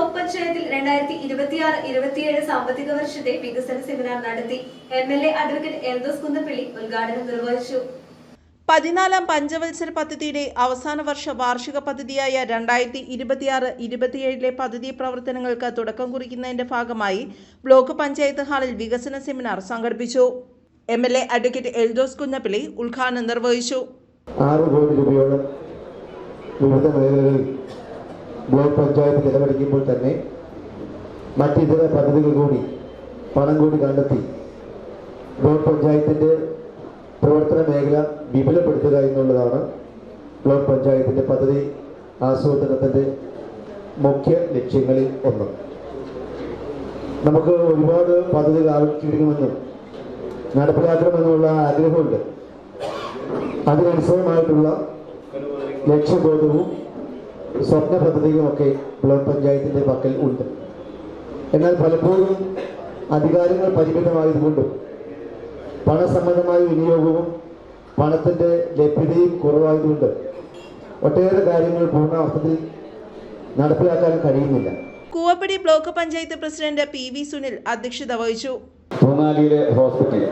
Block പഞ്ചായത്തിൽ രണ്ടായിരത്തി ഇരുപത്തിയാറ് ഇരുപത്തിയേഴ് സാമ്പത്തിക വർഷത്തെ വികസന സെമിനാർ നടത്തി M L A advocate Eldhose Kunnappilly ഉദ്ഘാടനം നിർവഹിച്ചു. പതിനാലാം പഞ്ചവത്സര പദ്ധതിയുടെ അവസാന വർഷ വാർഷിക പദ്ധതിയായ രണ്ടായിരത്തി ഇരുപത്തിയാറ് ഇരുപത്തിയേഴിലെ പദ്ധതി പ്രവർത്തനങ്ങൾക്ക് തുടക്കം കുറിക്കുന്നതിന്റെ ഭാഗമായി ബ്ലോക്ക് പഞ്ചായത്ത് ഹാളിൽ വികസന സെമിനാർ സംഘടിപ്പിച്ചു. M L A advocate Eldhose Kunnappilly ഉദ്ഘാടനം നിർവഹിച്ചു. ആറ് കോടി രൂപയോളം വിവിധ മേഖലകളിൽ ബ്ലോക്ക് പഞ്ചായത്ത് ചെലവഴിക്കുമ്പോൾ തന്നെ മറ്റിതര പദ്ധതികൾ കൂടി പണം കൂടി കണ്ടെത്തി ബ്ലോക്ക് പഞ്ചായത്തിന്റെ പ്രവർത്തന മേഖല വിപുലപ്പെടുത്തുക എന്നുള്ളതാണ് ബ്ലോക്ക് പഞ്ചായത്തിന്റെ പദ്ധതി ആസൂത്രണത്തിന്റെ മുഖ്യ ലക്ഷ്യങ്ങളിൽ ഒന്ന്. നമുക്ക് ഒരുപാട് പദ്ധതികൾ ആവിഷ്കരിക്കണമെന്നും നടപ്പിലാക്കണമെന്നുള്ള ആഗ്രഹമുണ്ട്. അതിനനുസൃതമായിട്ടുള്ള ലക്ഷ്യബോധവും സ്വപ്ന പദ്ധതികളുമൊക്കെ ബ്ലോക്ക് പഞ്ചായത്തിന്റെ പക്കൽ ഉണ്ട്. എന്നാൽ പലപ്പോഴും അധികാരങ്ങൾ പരിമിതമായതുകൊണ്ടും പണസംബന്ധമായ വിനിയോഗവും പണത്തിന്റെ ലഭ്യതയും കുറവായതുകൊണ്ട് ഒട്ടേറെ കാര്യങ്ങൾ പൂർണാർത്ഥത്തിൽ നടപ്പിലാക്കാൻ കഴിയുന്നില്ല. Koovappady block panchayat president P V Sunil അധ്യക്ഷത വഹിച്ചു. പൂനാലിയിലെ ഹോസ്പിറ്റൽ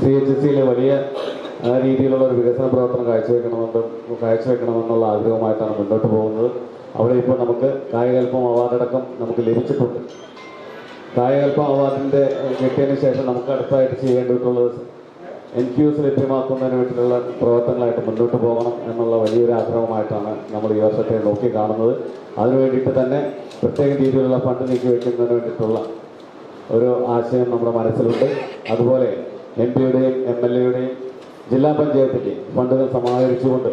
സി എച്ച് സിയിലെ വലിയ ആ, രീതിയിലുള്ള ഒരു വികസന പ്രവർത്തനം കാഴ്ചവെക്കണമെന്ന് കാഴ്ചവെക്കണമെന്നുള്ള ആഗ്രഹമായിട്ടാണ് മുന്നോട്ട് പോകുന്നത്. അവിടെ ഇപ്പോൾ നമുക്ക് കായകൽപ്പം അവാർഡടക്കം നമുക്ക് ലഭിച്ചിട്ടുണ്ട്. കായകൽപ്പം അവാർഡിന്റെ കിട്ടിയതിന് ശേഷം നമുക്ക് അടുത്തായിട്ട് ചെയ്യേണ്ടിയിട്ടുള്ളത് എൻ ക്യു എസ് ലഭ്യമാക്കുന്നതിന് വേണ്ടിയിട്ടുള്ള പ്രവർത്തനങ്ങളായിട്ട് മുന്നോട്ട് പോകണം എന്നുള്ള വലിയൊരു ആഗ്രഹമായിട്ടാണ് നമ്മൾ ഈ വർഷത്തെ നോക്കി കാണുന്നത്. അതിനു വേണ്ടിയിട്ട് തന്നെ പ്രത്യേക രീതിയിലുള്ള ഫണ്ട് നീക്കി വയ്ക്കുന്നതിന് വേണ്ടിയിട്ടുള്ള ഒരു ആശയം നമ്മുടെ മനസ്സിലുണ്ട്. അതുപോലെ എം പിയുടെയും എം എൽ എയുടെയും ജില്ലാ പഞ്ചായത്തിന്റെ ഫണ്ടുകൾ സമാഹരിച്ചുകൊണ്ട്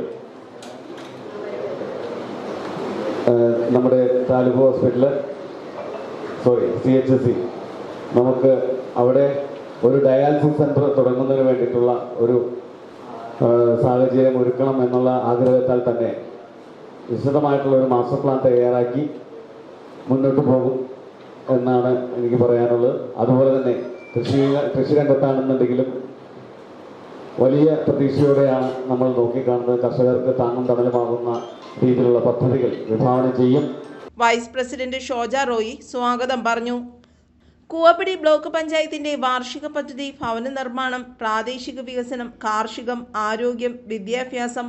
നമ്മുടെ taluk hospital sorry C H C നമുക്ക് അവിടെ ഒരു ഡയാലിസിസ് സെന്റർ തുടങ്ങുന്നതിന് വേണ്ടിയിട്ടുള്ള ഒരു സാഹചര്യം ഒരുക്കണം എന്നുള്ള ആഗ്രഹത്താൽ തന്നെ വിശദമായിട്ടുള്ള ഒരു മാസ്റ്റർ പ്ലാൻ തയ്യാറാക്കി മുന്നോട്ട് പോകും എന്നാണ് എനിക്ക് പറയാനുള്ളത്. അതുപോലെ തന്നെ കൃഷി കൃഷി രംഗത്താണെന്നുണ്ടെങ്കിലും വലിയ പ്രതീക്ഷയോടെയാണ് നമ്മൾ നോക്കിക്കാണുന്നത്. കർഷകർക്ക് താങ്ങും തണലുമാകുന്ന രീതിയിലുള്ള പദ്ധതികൾ വിഭാവനം ചെയ്യും. വൈസ് പ്രസിഡന്റ് ഷോജ റോയി സ്വാഗതം പറഞ്ഞു. കൂവപ്പടി ബ്ലോക്ക് പഞ്ചായത്തിന്റെ വാർഷിക പദ്ധതി ഭവന നിർമ്മാണം പ്രാദേശിക വികസനം കാർഷികം ആരോഗ്യം വിദ്യാഭ്യാസം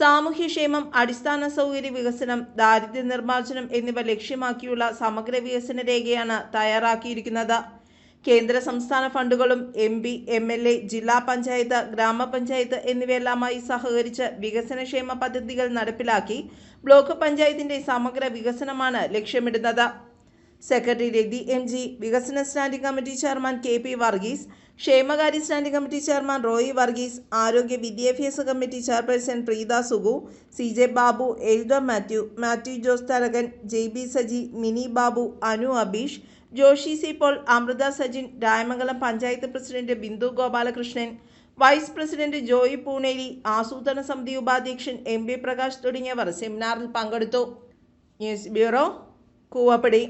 സാമൂഹ്യക്ഷേമം അടിസ്ഥാന സൗകര്യ വികസനം ദാരിദ്ര്യ നിർമ്മാർജനം എന്നിവ ലക്ഷ്യമാക്കിയുള്ള സമഗ്ര വികസന രേഖയാണ് തയ്യാറാക്കിയിരിക്കുന്നത്. കേന്ദ്ര സംസ്ഥാന ഫണ്ടുകളും M P M L A ജില്ലാ പഞ്ചായത്ത് ഗ്രാമപഞ്ചായത്ത് എന്നിവയെല്ലാമായി സഹകരിച്ച് വികസനക്ഷേമ പദ്ധതികൾ നടപ്പിലാക്കി ബ്ലോക്ക് പഞ്ചായത്തിന്റെ സമഗ്ര വികസനമാണ് ലക്ഷ്യമിടുന്നത്. സെക്രട്ടറി രതി എം ജി വികസന standing committee chairman K P Varghese ക്ഷേമകാര്യ standing committee chairman Roy Varghese ആരോഗ്യ വിദ്യാഭ്യാസ committee chairperson Preetha Sugu C J Babu Eldho Mathew Mathew Jose Tharakan J B Saji Mini Babu Anu Abeesh Joshi C Paul Amritha Sajin Rayamangalam panchayat president Bindu Gopalakrishnan vice president Joy Pooneri ആസൂത്രണ സമിതി ഉപാധ്യക്ഷൻ M B Prakash തുടങ്ങിയവർ സെമിനാറിൽ പങ്കെടുത്തു. News bureau Koovappady.